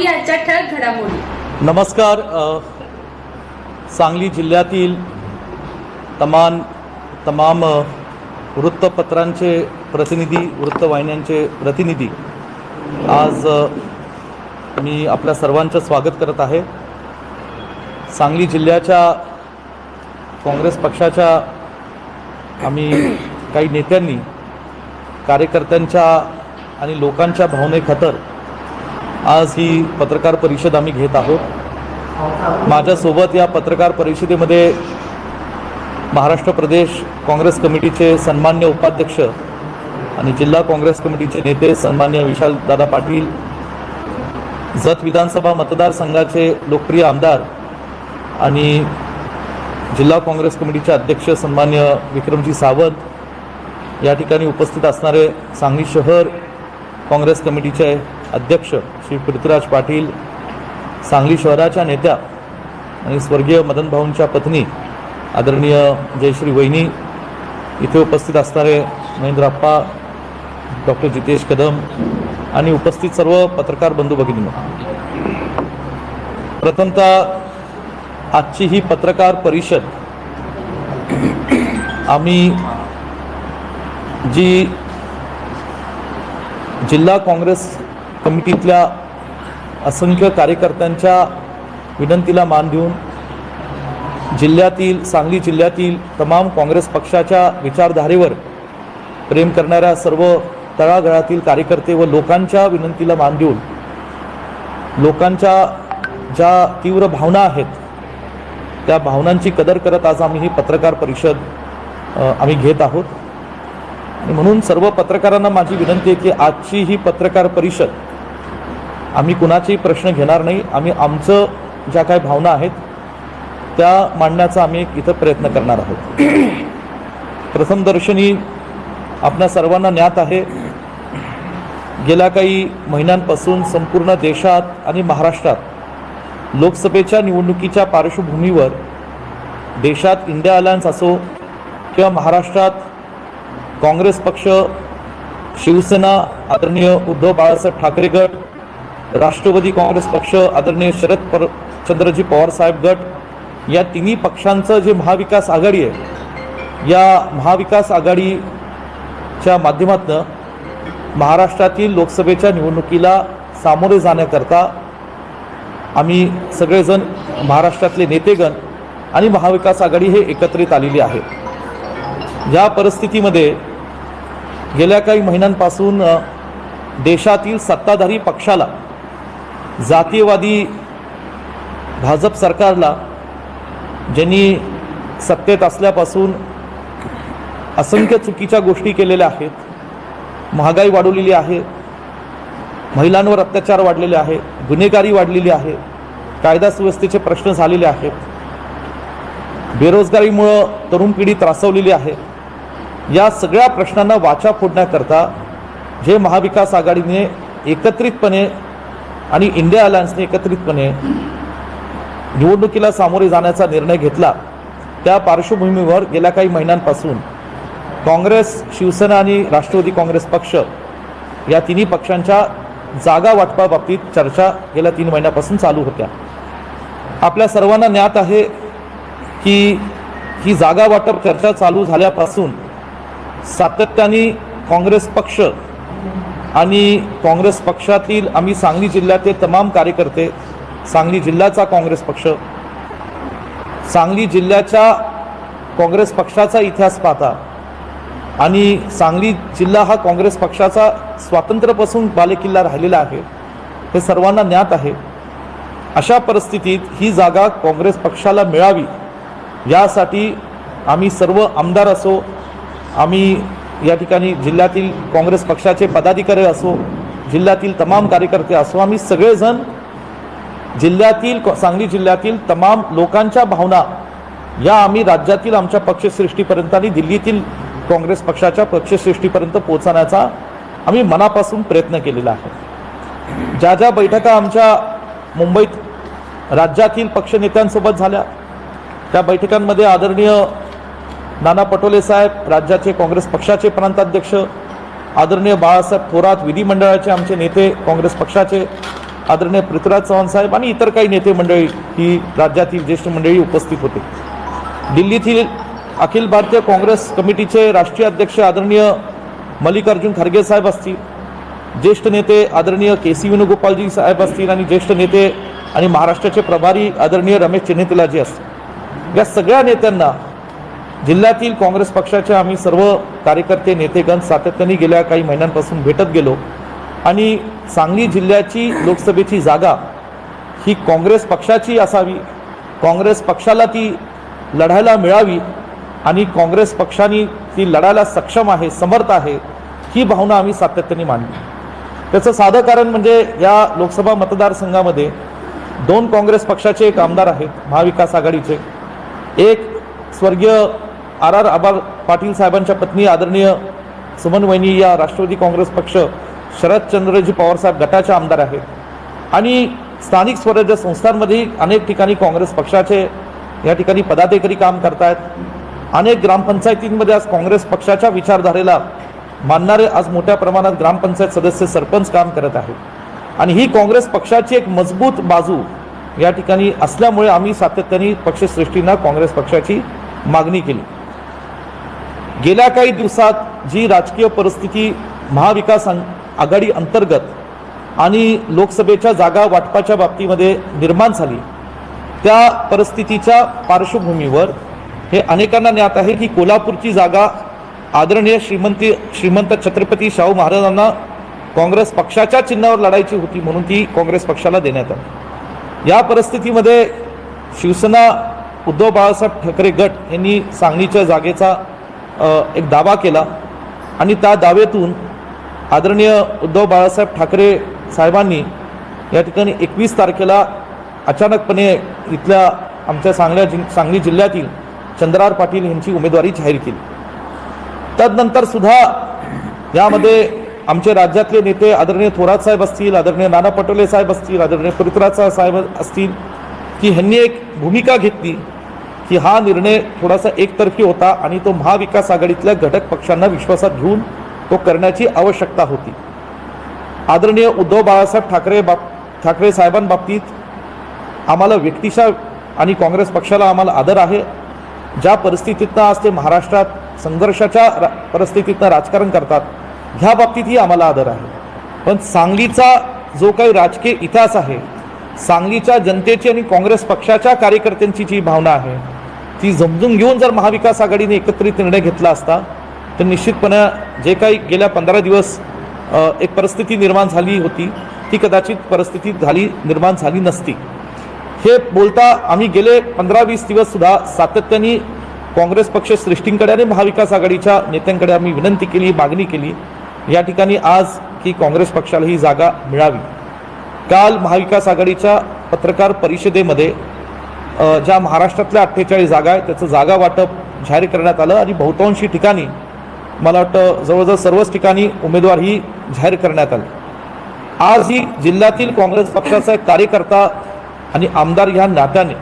पाहूया आजच्या ठळक घडामोडी. नमस्कार सांगली जिल्ह्यातील तमान तमाम वृत्तपत्रांचे प्रतिनिधी वृत्तवाहिन्यांचे प्रतिनिधी आज मी आपल्या सर्वांचं स्वागत करत आहे. सांगली जिल्ह्याच्या काँग्रेस पक्षाच्या आम्ही काही नेत्यांनी कार्यकर्त्यांच्या आणि लोकांच्या भावनेखातर आज ही पत्रकार परिषद आम्ही घेत आहोत. माझ्यासोबत या पत्रकार परिषदेमध्ये महाराष्ट्र प्रदेश काँग्रेस कमिटीचे सन्मान्य उपाध्यक्ष आणि जिल्हा काँग्रेस कमिटीचे नेते सन्मान्य विशालदादा पाटील जत विधानसभा मतदारसंघाचे लोकप्रिय आमदार आणि जिल्हा काँग्रेस कमिटीचे अध्यक्ष सन्मान्य विक्रमजी सावंत या ठिकाणी उपस्थित असणारे सांगली शहर काँग्रेस कमिटीचे अध्यक्ष श्री पृथ्वीराज पाटील सांगली शहराच्या नेत्या आणि स्वर्गीय मदन भाऊंच्या पत्नी आदरणीय जयश्री वहिनी इथे उपस्थित असणारे महेंद्र अप्पा डॉक्टर जितेश कदम आणि उपस्थित सर्व पत्रकार बंधू भगिनी प्रथमतः आजची ही पत्रकार परिषद आम्ही जी जिल्हा काँग्रेस कमिटीतल्या असंख्य कार्यकर्त्यांच्या विनंतीला मान देऊन जिल्ह्यातील सांगली जिल्ह्यातील तमाम काँग्रेस पक्षाच्या विचारधारेवर प्रेम करणाऱ्या सर्व तळागळातील कार्यकर्ते व लोकांच्या विनंतीला मान देऊन लोकांच्या ज्या तीव्र भावना आहेत त्या भावनांची कदर करत आज आम्ही ही पत्रकार परिषद आम्ही घेत आहोत. आणि म्हणून सर्व पत्रकारांना माझी विनंती आहे की आजची ही पत्रकार परिषद आम्ही कुणाचेही प्रश्न घेणार नाही. आम्ही आमचं ज्या काही भावना आहेत त्या मांडण्याचा आम्ही इथं प्रयत्न करणार आहोत. प्रथम दर्शनी आपल्या सर्वांना ज्ञात आहे गेल्या काही महिन्यांपासून संपूर्ण देशात आणि महाराष्ट्रात लोकसभेच्या निवडणुकीच्या पार्श्वभूमीवर देशात इंडिया अलायन्स असो किंवा महाराष्ट्रात काँग्रेस पक्ष शिवसेना आदरणीय उद्धव बाळासाहेब ठाकरे गट राष्ट्रवादी काँग्रेस पक्ष आदरणीय शरद पर चंद्रजी पवार साहेब गट या तिन्ही पक्षांचं जे महाविकास आघाडी आहे या महाविकास आघाडीच्या माध्यमातून महाराष्ट्रातील लोकसभेच्या निवडणुकीला सामोरे जाण्याकरता आम्ही सगळेजण महाराष्ट्रातले नेतेगण आणि महाविकास आघाडी हे एकत्रित आलेली आहे. या परिस्थितीमध्ये गेल्या काही महिन्यांपासून देशातील सत्ताधारी पक्षाला जातीयवादी भाजप सरकारला ज्यांनी सत्तेत असल्यापासून असंख्य चुकीच्या गोष्टी केलेल्या आहेत महागाई वाढवलेली आहे महिलांवर अत्याचार वाढलेले आहे गुन्हेगारी वाढलेली आहे कायदा सुव्यवस्थेचे प्रश्न झालेले आहेत बेरोजगारीमुळं तरुण पिढी त्रासवलेली आहे. या सगळ्या प्रश्नांना वाचा फोडण्याकरता जे महाविकास आघाडीने एकत्रितपणे आणि इंडिया अलायन्सने एकत्रितपणे निवडणुकीला सामोरे जाण्याचा निर्णय घेतला. त्या पार्श्वभूमीवर गेल्या काही महिन्यांपासून काँग्रेस शिवसेना आणि राष्ट्रवादी काँग्रेस पक्ष या तिन्ही पक्षांच्या जागा वाटपाबाबतीत चर्चा गेल्या तीन महिन्यापासून चालू होत्या. आपल्या सर्वांना ज्ञात आहे की ही जागा वाटप चर्चा चालू झाल्यापासून सातत्याने काँग्रेस पक्ष आणि काँग्रेस पक्षातील आम्ही सांगली जिल्ह्यातील तमाम कार्यकर्ते सांगली जिल्ह्याचा काँग्रेस पक्ष सांगली जिल्ह्याच्या काँग्रेस पक्षाचा इतिहास पाहता आणि सांगली जिल्हा हा काँग्रेस पक्षाचा स्वातंत्र्यापासून बालेकिल्ला राहिलेला आहे हे सर्वांना ज्ञात आहे. अशा परिस्थितीत ही जागा काँग्रेस पक्षाला मिळावी यासाठी आम्ही सर्व आमदार असो आम्ही या ठिकाणी जिल्ह्यातील काँग्रेस पक्षाचे पदाधिकारी असो जिल्ह्यातील तमाम कार्यकर्ते असो आम्ही सगळेजण जिल्ह्यातील सांगली जिल्ह्यातील तमाम लोकांच्या भावना या आम्ही राज्यातील आमच्या पक्षश्रेष्ठीपर्यंत आणि दिल्लीतील काँग्रेस पक्षाच्या पक्षश्रेष्ठीपर्यंत पोहोचण्याचा आम्ही मनापासून प्रयत्न केलेला आहे. ज्या ज्या बैठका आमच्या मुंबईत राज्यातील पक्षनेत्यांसोबत झाल्या त्या बैठकांमध्ये आदरणीय नाना पटोले साहेब राज्याचे काँग्रेस पक्षाचे प्रांताध्यक्ष आदरणीय बाळासाहेब थोरात विधिमंडळाचे आमचे नेते काँग्रेस पक्षाचे आदरणीय पृथ्वीराज चव्हाण साहेब आणि इतर काही नेते मंडळी ही राज्यातील ज्येष्ठ मंडळी उपस्थित होते. दिल्लीतील अखिल भारतीय काँग्रेस कमिटीचे राष्ट्रीय अध्यक्ष आदरणीय मल्लिकार्जुन खरगे साहेब असतील ज्येष्ठ नेते आदरणीय के सी वेणुगोपालजी साहेब असतील आणि ज्येष्ठ नेते आणि महाराष्ट्राचे प्रभारी आदरणीय रमेश चेन्नेतिलाजी असतील. या सगळ्या नेत्यांना जिल्ह्यातील काँग्रेस पक्षाचे आम्ही सर्व कार्यकर्ते नेतेगण सातत्याने गेल्या काही महिन्यांपासून भेटत गेलो आणि सांगली जिल्ह्याची लोकसभेची जागा ही काँग्रेस पक्षाची असावी काँग्रेस पक्षाला ती लढायला मिळावी आणि काँग्रेस पक्षाने ती लढायला सक्षम आहे समर्थ आहे ही भावना आम्ही सातत्याने मांडली. त्याचं साधं कारण म्हणजे या लोकसभा मतदारसंघामध्ये दोन काँग्रेस पक्षाचे एक आमदार आहेत महाविकास आघाडीचे. एक स्वर्गीय आर आर आबार पाटील साहेबांच्या पत्नी आदरणीय सुमन वहिनी या राष्ट्रवादी काँग्रेस पक्ष शरदचंद्रजी पवारसाहेब गटाच्या आमदार आहेत. आणि स्थानिक स्वराज्य संस्थांमध्येही अनेक ठिकाणी काँग्रेस पक्षाचे या ठिकाणी पदाधिकारी काम करतायत. अनेक ग्रामपंचायतींमध्ये आज काँग्रेस पक्षाच्या विचारधारेला मानणारे आज मोठ्या प्रमाणात ग्रामपंचायत सदस्य सरपंच काम करत आहेत. आणि ही काँग्रेस पक्षाची एक मजबूत बाजू या ठिकाणी असल्यामुळे आम्ही सातत्याने पक्षश्रेष्ठींना काँग्रेस पक्षाची मागणी केली. गेल्या काही दिवसात जी राजकीय परिस्थिती महाविकास आघाडी अंतर्गत आणि लोकसभेच्या जागा वाटपाच्या बाबतीमध्ये निर्माण झाली त्या परिस्थितीच्या पार्श्वभूमीवर हे अनेकांना ज्ञात आहे की कोल्हापूरची जागा आदरणीय श्रीमंती श्रीमंत छत्रपती शाहू महाराजांना काँग्रेस पक्षाच्या चिन्हावर लढायची होती म्हणून ती काँग्रेस पक्षाला देण्यात आली. या परिस्थितीमध्ये शिवसेना उद्धव बाळासाहेब ठाकरे गट यांनी सांगलीच्या जागेचा एक दावा केला आणि त्या दाव्यातून आदरणीय उद्धव बाळासाहेब ठाकरे साहेबांनी या ठिकाणी एकवीस तारखेला अचानकपणे इथल्या आमच्या सांगल्या जि सांगली जिल्ह्यातील चंद्रार पाटील यांची उमेदवारी जाहीर केली. त्यानंतर सुद्धा यामध्ये आमचे राज्यातले नेते आदरणीय थोरात साहेब असतील आदरणीय नाना पटोले साहेब असतील आदरणीय पवित्राचा साहेब असतील की ह्यांनी एक भूमिका घेतली. की हा निर्णय थोडासा एकतर्फी होता आणि तो महाविकास आघाडीतल्या घटक पक्षांना विश्वासात घेऊन तो करण्याची आवश्यकता होती. आदरणीय उद्धव बाळासाहेब ठाकरे बाब ठाकरे साहेबांबाबतीत आम्हाला व्यक्तिशा आणि काँग्रेस पक्षाला आम्हाला आदर आहे. ज्या परिस्थितीतनं आज ते महाराष्ट्रात संघर्षाच्या रा परिस्थितीतनं राजकारण करतात ह्या बाबतीतही आम्हाला आदर आहे. पण सांगलीचा जो काही राजकीय इतिहास आहे सांगलीच्या जनतेची आणि काँग्रेस पक्षाच्या कार्यकर्त्यांची जी भावना आहे ती समजून घेऊन जर महाविकास आघाडीने एकत्रित निर्णय घेतला असता तर निश्चितपणे जे काही गेल्या पंधरा दिवस एक परिस्थिती निर्माण झाली होती ती कदाचित परिस्थिती झाली निर्माण झाली नसती. हे बोलता आम्ही गेले पंधरा वीस दिवससुद्धा सातत्याने काँग्रेस पक्ष श्रेष्ठींकडे आणि महाविकास आघाडीच्या नेत्यांकडे आम्ही विनंती केली मागणी केली. या ठिकाणी आज की काँग्रेस पक्षाला ही जागा मिळावी. काल महाविकास आघाडीच्या पत्रकार परिषदेमध्ये ज्या महाराष्ट्रातल्या अठ्ठेचाळीस जागा आहेत त्याचं जागा वाटप जाहीर करण्यात आलं आणि बहुतांशी ठिकाणी मला वाटतं जवळजवळ सर्वच ठिकाणी उमेदवार ही जाहीर करण्यात आले. आज ही जिल्ह्यातील काँग्रेस पक्षाचा एक कार्यकर्ता आणि आमदार ह्या नात्याने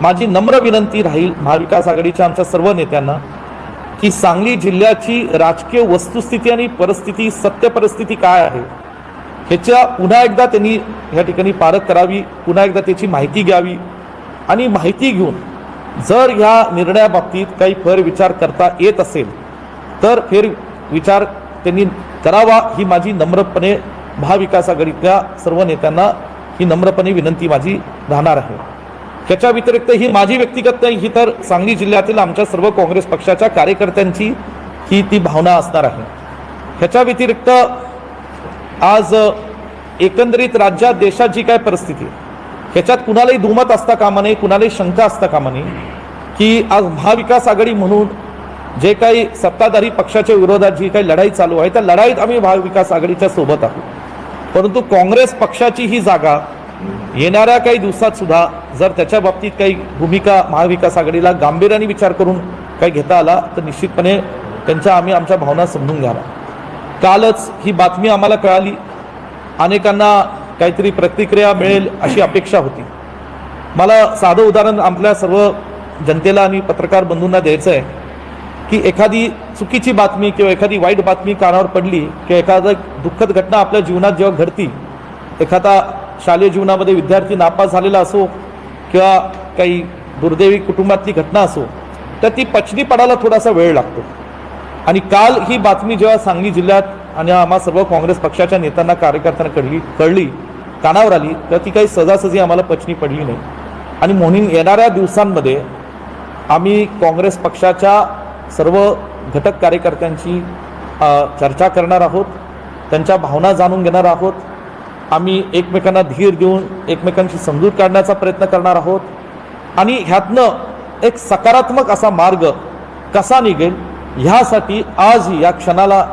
माझी नम्र विनंती राहील महाविकास आघाडीच्या आमच्या सर्व नेत्यांना की सांगली जिल्ह्याची राजकीय वस्तुस्थिती आणि परिस्थिती सत्य परिस्थिती काय आहे ह्याच्या पुन्हा एकदा त्यांनी या ठिकाणी पारख करावी पुन्हा एकदा त्याची माहिती घ्यावी. आणि माहिती घेऊन जर ह्या निर्णयाबाबतीत काही फेरविचार करता येत असेल तर फेर विचार त्यांनी करावा ही माझी नम्रपणे महाविकास आघाडीतल्या सर्व नेत्यांना ही नम्रपणे विनंती माझी राहणार आहे. त्याच्या व्यतिरिक्त ही माझी व्यक्तिगत नाही ही तर सांगली जिल्ह्यातील आमच्या सर्व काँग्रेस पक्षाच्या कार्यकर्त्यांची ही ती भावना असणार आहे. ह्याच्या व्यतिरिक्त आज एकंदरीत राज्यात देशात जी काय परिस्थिती आहे ह्याच्यात कुणालाही दुमत असता कामा नये कुणालाही शंका असता कामा नये की आज महाविकास आघाडी म्हणून जे काही सत्ताधारी पक्षाच्या विरोधात जी काही लढाई चालू आहे त्या लढाईत आम्ही महाविकास आघाडीच्या सोबत आहोत. परंतु काँग्रेस पक्षाची ही जागा येणाऱ्या काही दिवसात सुद्धा जर त्याच्या बाबतीत काही भूमिका महाविकास आघाडीला गांभीर्याने विचार करून काही घेता आला तर निश्चितपणे त्यांच्या आम्ही आमच्या भावना समजून घ्यावा. कालच ही बातमी आम्हाला कळाली. अनेकांना काहीतरी प्रतिक्रिया मिळेल अशी अपेक्षा होती. मला साधं उदाहरण आपल्या सर्व जनतेला आणि पत्रकार बंधूंना द्यायचं आहे की एखादी चुकीची बातमी किंवा एखादी वाईट बातमी कानावर पडली किंवा एखादं दुःखद घटना आपल्या जीवनात जेव्हा घडती एखादा शालेय जीवनामध्ये विद्यार्थी नापास झालेला असो किंवा काही दुर्दैवी कुटुंबातली घटना असो तर ती पचनी पडायला थोडासा वेळ लागतो. आणि काल ही बातमी जेव्हा सांगली जिल्ह्यात आणि आम्हा सर्व काँग्रेस पक्षाच्या नेत्यांना कार्यकर्त्यांना कळली कळली कानावर आली तर ती काही सजासजी आम्हाला पचनी पडली नाही. आणि म्हणून येणाऱ्या दिवसांमध्ये आम्ही काँग्रेस पक्षाच्या सर्व घटक कार्यकर्त्यांची चर्चा करणार आहोत त्यांच्या भावना जाणून घेणार आहोत. आम्ही एकमेकांना धीर देऊन एकमेकांशी समजूत काढण्याचा प्रयत्न करणार आहोत. आणि ह्यातनं एक सकारात्मक असा मार्ग कसा निघेल ह्यासाठी आज या क्षणाला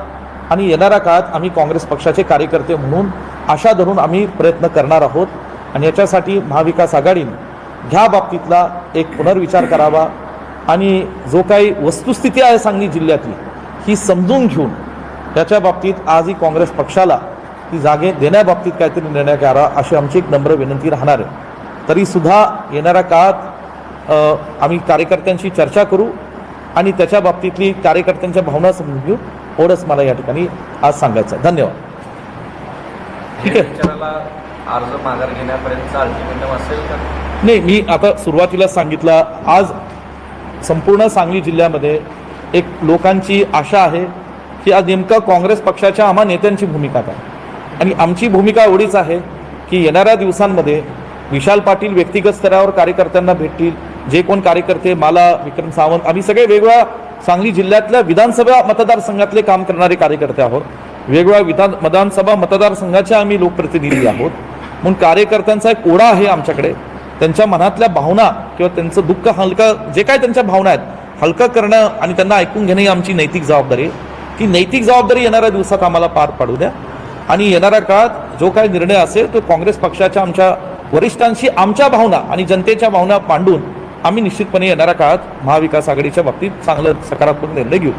आणि येणाऱ्या काळात आम्ही काँग्रेस पक्षाचे कार्यकर्ते म्हणून आशा धरून आम्ही प्रयत्न करणार आहोत आणि याच्यासाठी महाविकास आघाडीनं ह्या बाबतीतला एक पुनर्विचार करावा आणि जो काही वस्तुस्थिती आहे सांगली जिल्ह्यातली ही समजून घेऊन त्याच्या बाबतीत आजही काँग्रेस पक्षाला ती जागे देण्याबाबतीत काहीतरी निर्णय करा अशी आमची एक नम्र विनंती राहणार आहे. तरीसुद्धा येणाऱ्या काळात आम्ही कार्यकर्त्यांशी चर्चा करू आणि त्याच्या बाबतीतली कार्यकर्त्यांच्या भावना समजून घेऊ. एवढंच मला या ठिकाणी आज सांगायचं आहे. धन्यवाद. विचाराला अर्ज माघार घेण्यापर्यंतचा अल्टिमेटम असेल का? नाही मी आता सुरुवातीला सांगितलं आज संपूर्ण सांगली जिल्ह्यामध्ये एक लोकांची आशा आहे की आज नेमकं काँग्रेस पक्षाच्या आम्हा नेत्यांची भूमिका काय? आणि आमची भूमिका एवढीच आहे की येणाऱ्या दिवसांमध्ये विशाल पाटील व्यक्तिगत स्तरावर कार्यकर्त्यांना भेटतील जे कोण कार्यकर्ते मला विक्रम सावंत आम्ही सगळे वेगवेगळ्या सांगली जिल्ह्यातल्या विधानसभा मतदारसंघातले काम करणारे कार्यकर्ते आहोत. वेगवेगळ्या विधान विधानसभा मतदारसंघाचे आम्ही लोकप्रतिनिधी आहोत. म्हणून कार्यकर्त्यांचा एक ओढा आहे आमच्याकडे. त्यांच्या मनातल्या भावना किंवा त्यांचं दुःख हलकं जे काय त्यांच्या भावना आहेत हलकं करणं आणि त्यांना ऐकून घेणं ही आमची नैतिक जबाबदारी आहे. ती नैतिक जबाबदारी येणाऱ्या दिवसात आम्हाला पार पाडू द्या. आणि येणाऱ्या काळात जो काय निर्णय असेल तो काँग्रेस पक्षाच्या आमच्या वरिष्ठांशी आमच्या भावना आणि जनतेच्या भावना मांडून आम्ही निश्चितपणे येणाऱ्या काळात महाविकास आघाडीच्या बाबतीत चांगलं सकारात्मक निर्णय घेऊ.